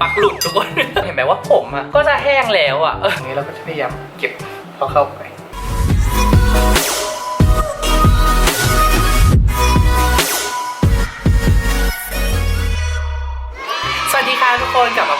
ปักหลุดทุกคน เห็นไหมว่าผมอะ ก็จะแห้งแล้วอะเอออย่างนี้เราก็จะพยายามเก็บพอเข้าไป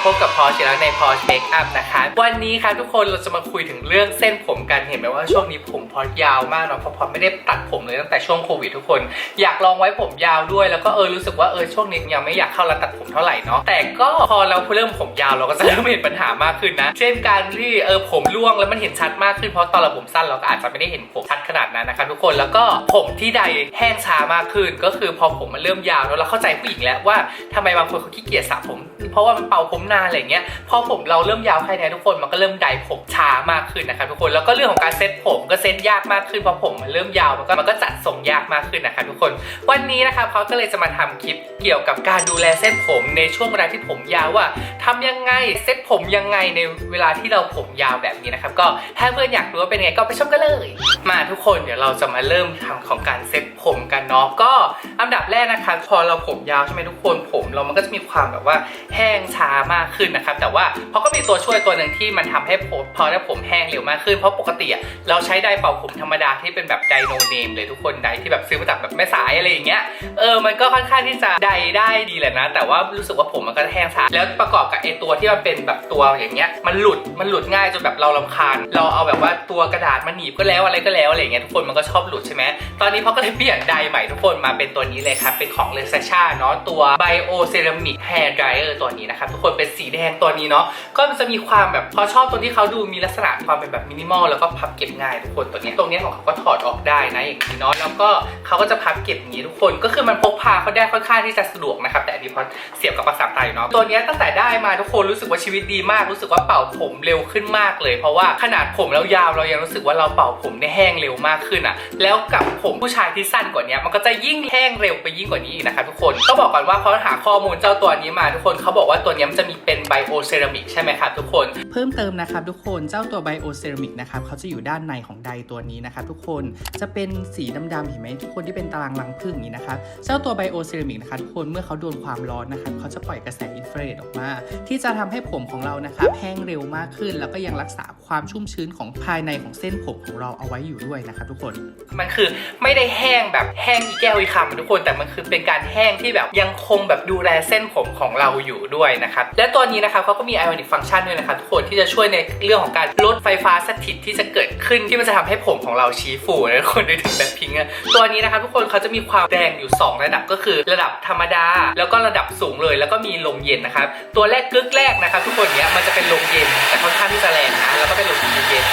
พบกับพอชแล้วในพอชเมคอัพนะคะ วันนี้ค่ะทุกคนเราจะมาคุยถึงเรื่องเส้นผมกันเห็นไหมว่าช่วงนี้ผมพอชยาวมากเนาะเพราะพอไม่ได้ตัดผมเลยตั้งแต่ช่วงโควิดทุกคน อยากลองไว้ผมยาวด้วยแล้วก็เออรู้สึกว่าเออช่วงนี้ยังไม่อยากเข้าร้านตัดผมเท่าไหร่เนาะแต่ก็พอเราเริ่มผมยาวเราก็จะเริ่มเห็นปัญหามากขึ้นนะ เช่นการที่เออผมร่วงแล้วมันเห็นชัดมากขึ้นเพราะตอนเราผมสั้นเราก็อาจจะไม่ได้เห็นผมชัดขนาดนั้นนะคะทุกคนแล้วก็ผมที่ใดแห้งช้ามากขึ้น ก็คือพอผมมันเริ่มยาวแล้วเราเข้าใจผู้หญิงแล้วว่าทำไมบางคนเขาขี้เกียจสระผม เพราะว่ามันเป่าผมนานอะไรเงี้ยพอผมเราเริ่มยาวแค่เนี้ทุกคนมันก็เริ่มไดผมช้ามากขึ้นนะครับทุกคนแล้วก็เรื่องของการเซ็ตผมก็เซ็ตยากมากขึ้นเพราะผมมันเริ่มยาวมันก็มันก็จัดทรงยากมากขึ้นนะครับทุกคน วันนี้นะครับเขาก็เลยจะมาทำคลิปเกี่ยวกับการดูแลเส้นผมในช่วงเวลาที่ผมยาวว่า ทำยังไงเซ็ตผมยังไงในเวลาที่เราผมยาวแบบนี้นะครับ ก็ถ้าเพื่อนอยากรู้ว่าเป็นยังไงก็ไปชมกันเลย มาทุกคนเดี๋ยวเราจะมาเริ่มทำของการเซ็ตผมกันเนาะก็อันดับแรกนะคะพอเราผมยาวใช่ไหมทุกคนผมเรามันก็จะมีความแบบว่าแห้งช้ามากขึ้นนะครับ แต่ว่าเขาก็มีตัวช่วยตัวหนึ่งที่มันทำให้ผมพอได้ผมแห้งเร็วมากขึ้นเพราะปกติอะเราใช้ไดร์เป่าผมธรรมดาที่เป็นแบบไดโนเนมเลยทุกคนไดร์ที่แบบซื้อมาจากแบบแม่สายอะไรอย่างเงี้ยเออมันก็ค่อนข้างที่จะไดได้ดีแหละนะ แต่ว่ารู้สึกว่าผมมันก็แห้งช้าแล้วประกอบกับไอตัวที่มันเป็นแบบตัวอย่างเงี้ยมันหลุดมันหลุดง่ายจนแบบเราลำคาญ เราเอาแบบว่าตัวกระดาษมาหนีบก็แล้วอะไรก็แล้วอะไรเงี้ยทุกคนมันก็ชอบหลุดใช่ไหมตอนนี้เขาก็เลยเปลี่ยนไดใหม่ทุกคนมาเป็นตัวนี้เลยครับเป็นของเลซาชาเนาะตัว Bio Ceramic Hair Dryer ตัวนี้นะครับทุกคนเป็นสีแดงตัวนี้เนาะก็จะมีความแบบพอชอบตัวที่เขาดูมีลักษณะความเป็นแบบมินิมอลแล้วก็พับเก็บง่ายทุกคนตัวนี้ตรงเนี้ยของเขาก็ถอดออกได้นะอย่างนี้เนาะแล้วก็เขาก็จะพับเก็บอย่างนี้ทุกคนก็คือมันพกพาเขาได้ค่อนข้างที่จะสะดวกนะครับแต่อันนี้พอเสียบกับประสาทไตเนาะตัวนี้ตั้งแต่ได้มาทุกคนรู้สึกว่าชีวิตดีมากรู้สึกว่าเป่าผมเร็วขึ้นมากเลย เพราะว่าขนาดผมแล้วยาวเรายังรู้สึกว่าเราเป่าผมได้แห้งเร็วมากขึ้นอะ แล้วกับผมผู้ชายที่สั้นกว่านี้มันก็จะยิ่งแห้งเร็วไปยิ่งกว่านี้อีกนะครับทุกคนต้องบอกก่อนว่าเขาหาข้อมูลเจ้าตัวนี้มาทุกคนเขาบอกว่าตัวนี้มันจะมีเป็นไบโอเซรามิกใช่ไหมครับทุกคนเพิ่มเติมนะครับทุกคนเจ้าตัวไบโอเซรามิกนะครับเขาจะอยู่ด้านในของไดตัวนี้นะครับทุกคนจะเป็นสีดำๆเห็นไหมทุกคนที่เป็นตารางรังผึ้งนี้นะครับเจ้าตัวไบโอเซรามิกนะครับทุกคนเมื่อเขาโดนความร้อนนะครับเขาจะปล่อยกระแสอินฟราเรดออกมาที่จะทำให้ผมของเรานะครับแห้งเร็วมากขึ้น แล้วก็ยังรักษาความชุ่มชื้นของภายในของเส้นผมของเราเอาไว้อยู่ด้วยนะครับทุกคน มันคือไม่ได้แห้งแบบแห้งอีแก้วอีคำทุกคน แต่มันคือเป็นการแห้งที่แบบยังคงแบบดูแลเส้นผมของเราอยู่ด้วยนะครับ และตัวนี้นะครับเขาก็มี ionic function ด้วยนะครับทุกคนที่จะช่วยในเรื่องของการลดไฟฟ้าสถิตที่จะเกิดขึ้นที่มันจะทำให้ผมของเราชี้ฟูนะทุกคนด้ถึงแบบพิงค์อะตัวนี้นะครับทุกคนเขาจะมีความแรงอยู่ 2 ระดับก็คือ ระดับธรรมดา แล้วก็ระดับสูงเลย แล้วก็มีลมเย็นนะครับตัวแรกกึกแรกนะครับทุกคนเนี้ยมันจะเป็นลมเย็นแต่ค่อนข้างที่จะแรงนะแล้วก็เป็นลมเย็น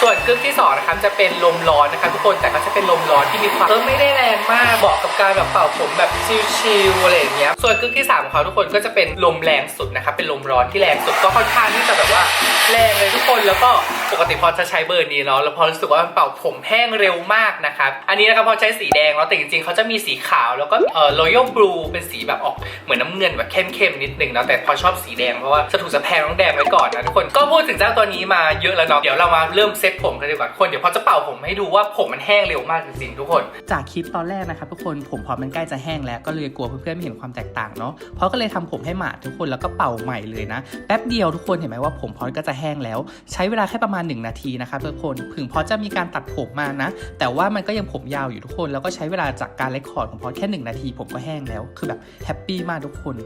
ส่วนกึกที่สองนะครับจะเป็นลมร้อนนะครับทุกคนแต่ก็จะเป็นลมร้อนที่มีความเออไม่ได้แรงมากเหมาะกับการแบบเป่าผมแบบชิลๆอะไรอย่างเงี้ยส่วนกึกที่สามของเขาทุกคนก็จะเป็นลมแรงสุดนะครับเป็นลมร้อนที่แรงสุดก็ค่อนข้างที่จะแบบว่าแรงเลยทุกคนแล้วก็ปกติพอจะใช้เบอร์นี้เนาะแล้วพอรู้สึกว่ามันเป่าผมแห้งเร็วมากนะครับอันนี้นะครับพอใช้สีแดงแล้วแต่จริงๆเขาจะมีสีขาวแล้วก็เอ่อ royal blue เป็นสีแบบออกเหมือนน้ำเงินแบบเข้มๆนิดนึงเนาะแต่พอชอบสีแดงเพราะว่าจะถูกสะแพงต้องแดงไว้ก่อนนะทุกคนก็พูดถึงเจ้าตัวนี้มาเยอะแล้วเนาะเดี๋ยวเรามาเริ่มเซ็ตผมกันดีกว่าทุกคนเดี๋ยวพอจะเป่าผมให้ดูว่าผมมันแห้งเร็วมากจริงๆทุกคน จากคลิปตอนแรกนะครับทุกคนผมพอมันใกล้จะแห้งแล้วก็เลยกลัวเพื่อนๆไม่เห็นความแตกต่างเนาะเพราะก็เลยทำผมให้หมาดทุกคนแล้วก็เป่าใหม่เลยนะแป๊บเดียวทุกคนเห็นไหมว่าผมพอก็จะแห้งแล้ว ใช้เวลาแค่ประมาณ 1 นาทีนะครับทุกคนถึงพอจะมีการตัดผมมานะ แต่ว่ามันก็ยังผมยาวอยู่ทุกคนแล้วก็ใช้เวลาจากการเลคคอร์ดของพอแค่ 1 นาที ผมก็แห้งแล้ว คือแบบแฮปปี้มากทุกคน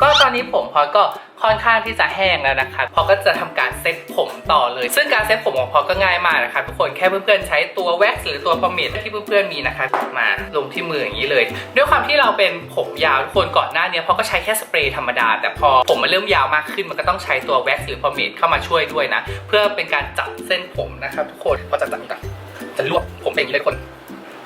ก็ตอนนี้ผมพอก็ค่อนข้างที่จะแห้งแล้วนะคะพอก็จะทำการเซ็ตผมต่อเลย ซึ่งการเซ็ตผมของพอก็ง่ายมากนะคะทุกคนแค่เพื่อนๆใช้ตัวแว็กซ์หรือตัวพอมเมดที่เพื่อนๆมีนะคะมาลงที่มืออย่างนี้เลย ด้วยความที่เราเป็นผมยาวทุกคนก่อนหน้านี้พอก็ใช้แค่สเปรย์ธรรมดา แต่พอผมมันเริ่มยาวมากขึ้นมันก็ต้องใช้ตัวแว็กซ์หรือพอมเมดเข้ามาช่วยด้วยนะ เพื่อเป็นการจับเส้นผมนะครับทุกคนพอจะจับนี่ก่อนจะรวบผมเป็นอย่างนี้เลยคน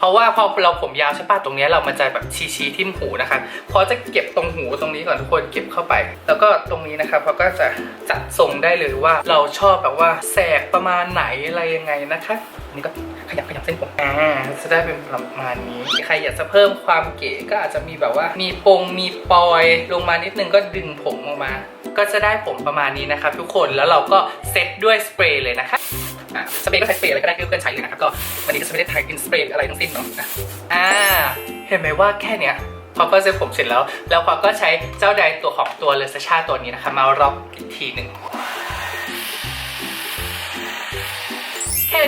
ราะว่าพอเราผมยาวใช่ป่ะตรงนี้เรามันจะแบบชี้ชี้ทิ่มหูนะครับพอจะเก็บตรงหูตรงนี้ก่อนทุกคนเก็บเข้าไป แล้วก็ตรงนี้นะครับพอก็จะจัดทรงได้เลยว่าเราชอบแบบว่าแสกประมาณไหนอะไรยังไงนะคะนี่ก็ขยับขยับเส้นผมอ่าจะได้เป็นประมาณนี้ใครอยากจะเพิ่มความเก๋ก็อาจจะมีแบบว่า มีปงมีปอย ลงมานิดนึงก็ดึงผมออกมา ก็จะได้ผมประมาณนี้นะครับทุกคนแล้วเราก็เซตด้วยสเปรย์เลยนะคะอะสเปรย์ก็ใช้สเปรย์อะไรก็ได้ที่เพื่อนใช้เลยนะครับก็ นนี้ก็จะไม่ได้ใช้กินสเปรย์อะไรทั้งสิ้นเนาะอะอ่า เห็นไหมว่าแค่เนี้ยพอก็เซ็ตผมเสร็จแล้ว แล้วพอก็ใช้เจ้าใดตัวของตัวเลเซชาตัวนี้นะคะ มารอบอีกทีหนึ่ง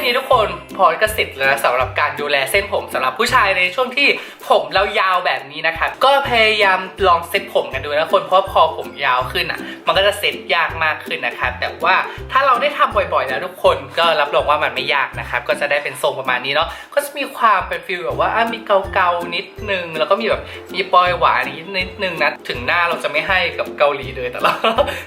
นี้ทุกคนพอก็เสร็จแล้วสำหรับการดูแลเส้นผมสำหรับผู้ชายในช่วงที่ผมเรายาวแบบนี้นะครับก็พยายามลองเซ็ตผมกันดูนะคนเพราะพอผมยาวขึ้นอะ มันก็จะเซ็ตยากมากขึ้นนะครับแต่ว่าถ้าเราได้ทำบ่อยๆแล้วทุกคนก็รับรองว่ามันไม่ยากนะครับก็จะได้เป็นทรงประมาณนี้เนาะก็จะมีความเป็นฟิลแบบว่ามีเกาๆนิดนึง แล้วก็มีแบบมีปลอยหวานนิดนิดนึงนะถึงหน้าเราจะไม่ให้กับเกาหลีเลยแต่เรา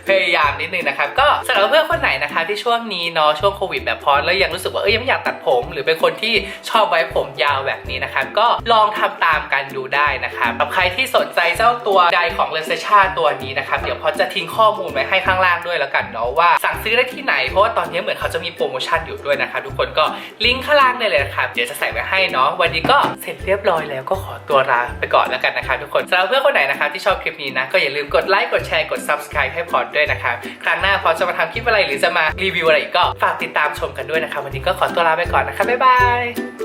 พยายามนิดนึงนะครับก็สำหรับเพื่อนคนไหนนะคะที่ช่วงนี้เนาะช่วงโควิดแบบพอแล้วยังรู้สึกว่าเอ้ยยังไม่อยากตัดผม หรือเป็นคนที่ชอบไว้ผมยาวแบบนี้นะครับก็ลองทำตามกันดูได้นะครับสำหรับใครที่สนใจเจ้าตัวใดของเลเซชาตัวนี้นะครับเดี๋ยวพอจะทิ้งข้อมูลไว้ให้ข้างล่างด้วยแล้วกันเนาะว่าสั่งซื้อได้ที่ไหน เพราะว่าตอนนี้เหมือนเขาจะมีโปรโมชั่นอยู่ด้วยนะคะทุกคนก็ลิงก์ข้างล่างได้เลยนะครับเดี๋ยวจะใส่ไว้ให้เนาะวันนี้ก็เสร็จเรียบร้อยแล้วก็ขอตัวลาไปก่อนแล้วกันนะคะทุกคนสำหรับเพื่อนคนไหนนะครับที่ชอบคลิปนี้นะก็อย่าลืมกดไลค์กดแชร์กด subscribe ให้พอดด้วยนะครับครั้งหน้าพอจะมาทำคลิปอะไรหรือจะมารีวิวอะไรก็ฝากติดตามชมกันด้วยนะครับวันนี้ก็ขอตัวลาไปก่อนนะครับบ๊ายบาย